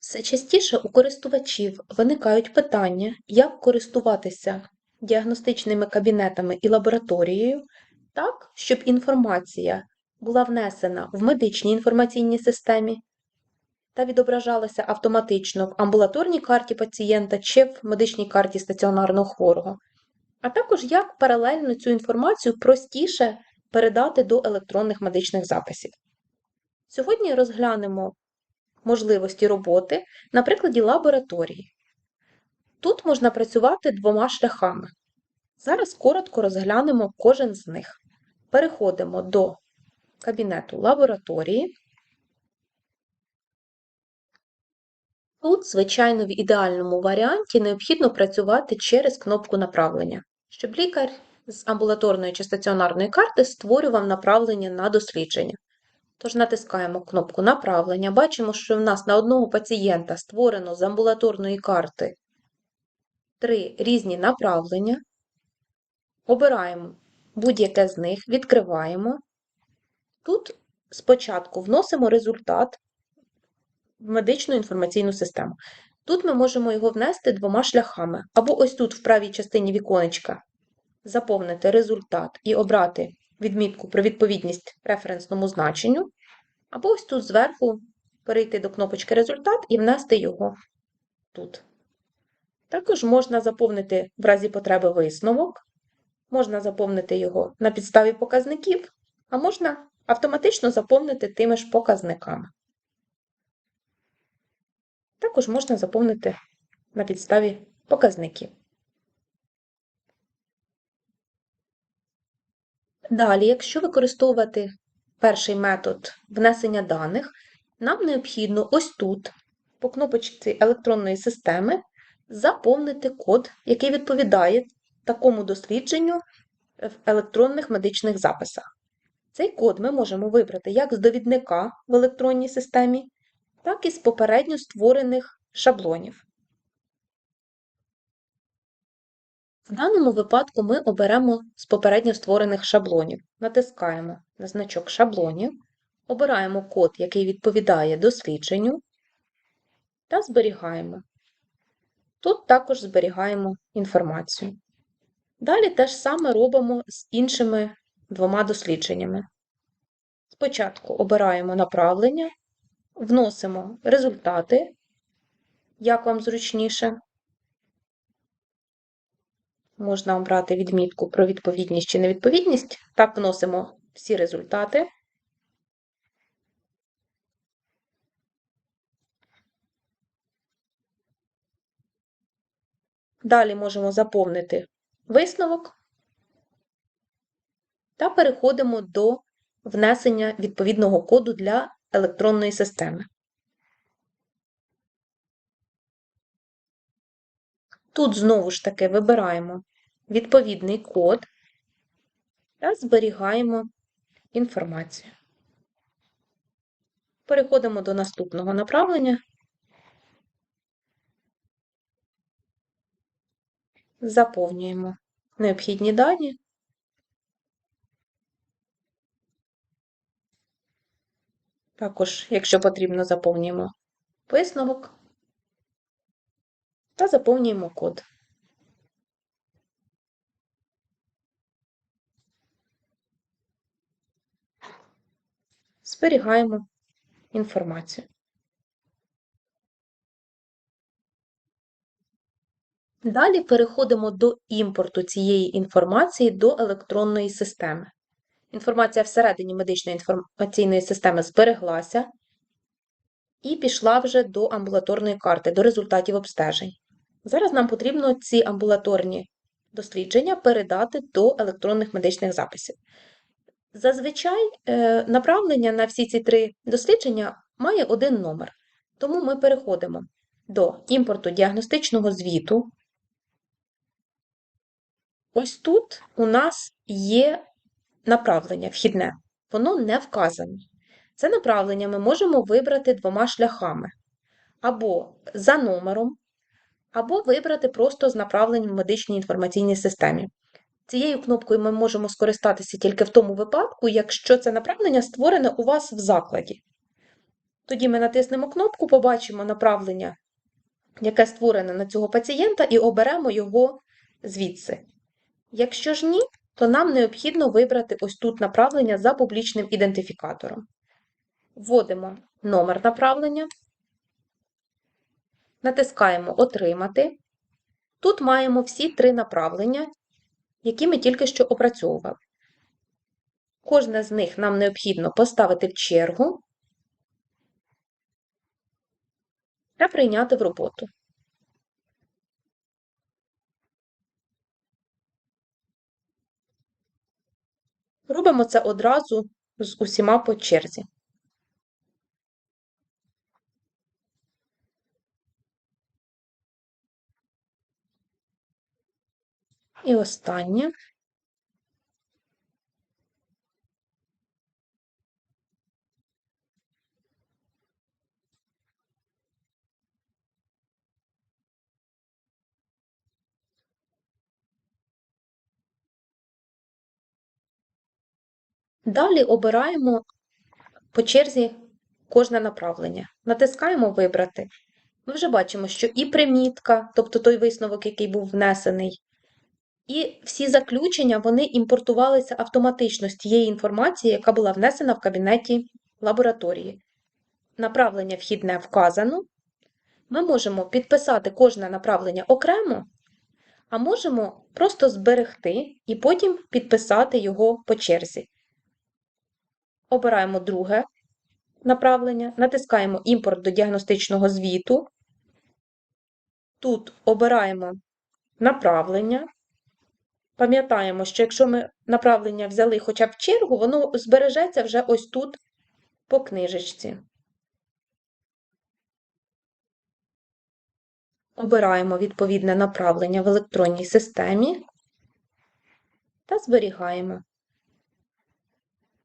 Все частіше у користувачів виникають питання, як користуватися діагностичними кабінетами і лабораторією так, щоб інформація була внесена в медичній інформаційній системі та відображалася автоматично в амбулаторній карті пацієнта чи в медичній карті стаціонарного хворого, а також як паралельно цю інформацію простіше передати до електронних медичних записів. Сьогодні розглянемо можливості роботи на прикладі лабораторії. Тут можна працювати двома шляхами. Зараз коротко розглянемо кожен з них. Переходимо до кабінету лабораторії. Тут, звичайно, в ідеальному варіанті необхідно працювати через кнопку направлення, щоб лікар з амбулаторної чи стаціонарної карти створював направлення на дослідження. Тож натискаємо кнопку направлення. Бачимо, що в нас на одного пацієнта створено з амбулаторної карти три різні направлення. Обираємо будь-яке з них, відкриваємо. Тут спочатку вносимо результат в медичну інформаційну систему. Тут ми можемо його внести двома шляхами. Або ось тут, в правій частині віконечка, заповнити результат і обрати відмітку про відповідність референсному значенню, або ось тут зверху перейти до кнопочки Результат і внести його тут. Також можна заповнити в разі потреби висновок, можна заповнити його на підставі показників, а можна автоматично заповнити тими ж показниками. Також можна заповнити на підставі показників. Далі, якщо використовувати перший метод внесення даних, нам необхідно ось тут, по кнопочці електронної системи, заповнити код, який відповідає такому дослідженню в електронних медичних записах. Цей код ми можемо вибрати як з довідника в електронній системі, так і з попередньо створених шаблонів. В даному випадку ми оберемо з попередньо створених шаблонів, натискаємо на значок шаблонів, обираємо код, який відповідає дослідженню, та зберігаємо. Тут також зберігаємо інформацію. Далі те ж саме робимо з іншими двома дослідженнями. Спочатку обираємо направлення, вносимо результати, як вам зручніше. Можна обрати відмітку про відповідність чи невідповідність. Так вносимо всі результати. Далі можемо заповнити висновок та переходимо до внесення відповідного коду для електронної системи. Тут знову ж таки вибираємо відповідний код та зберігаємо інформацію. Переходимо до наступного направлення. Заповнюємо необхідні дані. Також, якщо потрібно, заповнюємо висновок та заповнюємо код. Зберігаємо інформацію. Далі переходимо до імпорту цієї інформації до електронної системи. Інформація всередині медичної інформаційної системи збереглася і пішла вже до амбулаторної карти, до результатів обстежень. Зараз нам потрібно ці амбулаторні дослідження передати до електронних медичних записів. Зазвичай е, направлення на всі ці три дослідження має один номер. Тому ми переходимо до імпорту діагностичного звіту. Ось тут у нас є направлення вхідне, воно не вказане. Це направлення ми можемо вибрати двома шляхами: або за номером, або вибрати просто з направленням в медичній інформаційній системі. Цією кнопкою ми можемо скористатися тільки в тому випадку, якщо це направлення створене у вас в закладі. Тоді ми натиснемо кнопку, побачимо направлення, яке створене на цього пацієнта, і оберемо його звідси. Якщо ж ні, то нам необхідно вибрати ось тут направлення за публічним ідентифікатором. Вводимо номер направлення, натискаємо Отримати. Тут маємо всі три направлення, які ми тільки що опрацьовували. Кожне з них нам необхідно поставити в чергу та прийняти в роботу. Робимо це одразу з усіма по черзі. І останнє. Далі обираємо по черзі кожне направлення. Натискаємо Вибрати. Ми вже бачимо, що і примітка, тобто той висновок, який був внесений, і всі заключення вони імпортувалися автоматично з тієї інформації, яка була внесена в кабінеті лабораторії. Направлення вхідне вказано. Ми можемо підписати кожне направлення окремо, а можемо просто зберегти і потім підписати його по черзі. Обираємо друге направлення, натискаємо Імпорт до діагностичного звіту. Тут обираємо направлення. Пам'ятаємо, що якщо ми направлення взяли хоча б чергу, воно збережеться вже ось тут по книжечці. Обираємо відповідне направлення в електронній системі та зберігаємо.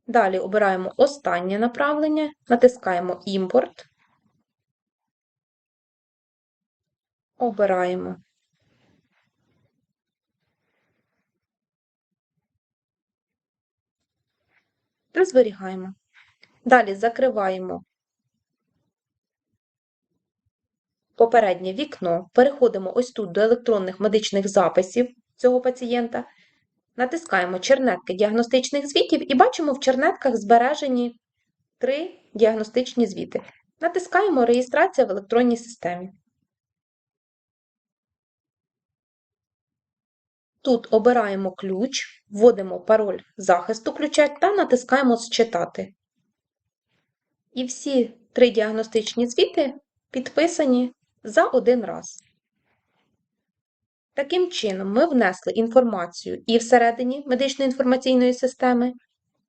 Далі обираємо останнє направлення, натискаємо Імпорт, обираємо та зберігаємо. Далі закриваємо попереднє вікно, переходимо ось тут до електронних медичних записів цього пацієнта, натискаємо чернетки діагностичних звітів і бачимо в чернетках збережені три діагностичні звіти. Натискаємо Реєстрація в електронній системі. Тут обираємо ключ, вводимо пароль захисту ключа та натискаємо Зчитати. І всі три діагностичні звіти підписані за один раз. Таким чином, ми внесли інформацію і всередині медичної інформаційної системи,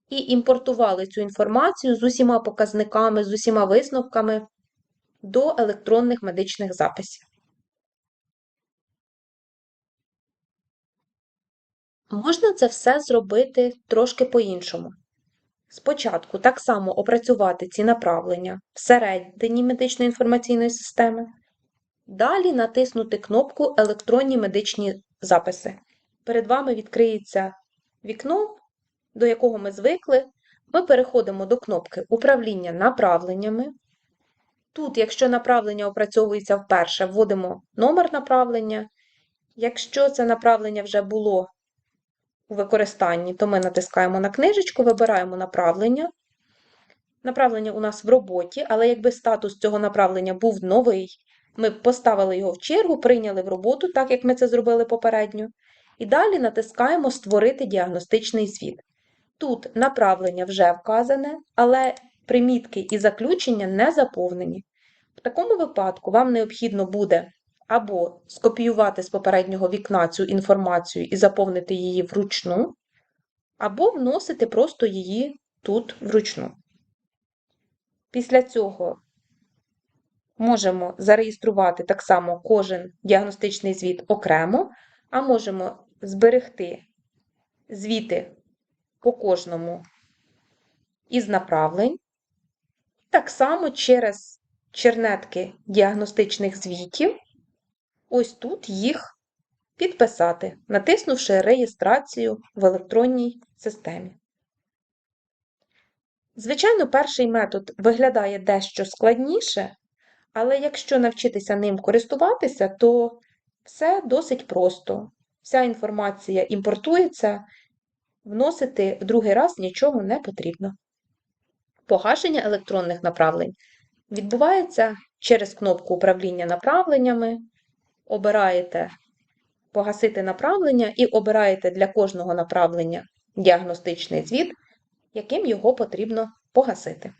і імпортували цю інформацію з усіма показниками, з усіма висновками до електронних медичних записів. Можна це все зробити трошки по-іншому. Спочатку так само опрацювати ці направлення всередині медичної інформаційної системи. Далі натиснути кнопку Електронні медичні записи. Перед вами відкриється вікно, до якого ми звикли. Ми переходимо до кнопки Управління направленнями. Тут, якщо направлення опрацьовується вперше, вводимо номер направлення. Якщо це направлення вже було у використанні, то ми натискаємо на книжечку, вибираємо направлення. Направлення у нас в роботі, але якби статус цього направлення був новий, ми б поставили його в чергу, прийняли в роботу, так як ми це зробили попередньо. І далі натискаємо Створити діагностичний звіт. Тут направлення вже вказане, але примітки і заключення не заповнені. В такому випадку вам необхідно буде або скопіювати з попереднього вікна цю інформацію і заповнити її вручну, або вносити просто її тут вручну. Після цього можемо зареєструвати так само кожен діагностичний звіт окремо, а можемо зберегти звіти по кожному із направлень. Так само через чернетки діагностичних звітів ось тут їх підписати, натиснувши реєстрацію в електронній системі. Звичайно, перший метод виглядає дещо складніше, але якщо навчитися ним користуватися, то все досить просто. Вся інформація імпортується, вносити в другий раз нічого не потрібно. Погашення електронних направлень відбувається через кнопку управління направленнями. Обираєте погасити направлення і обираєте для кожного направлення діагностичний звіт, яким його потрібно погасити.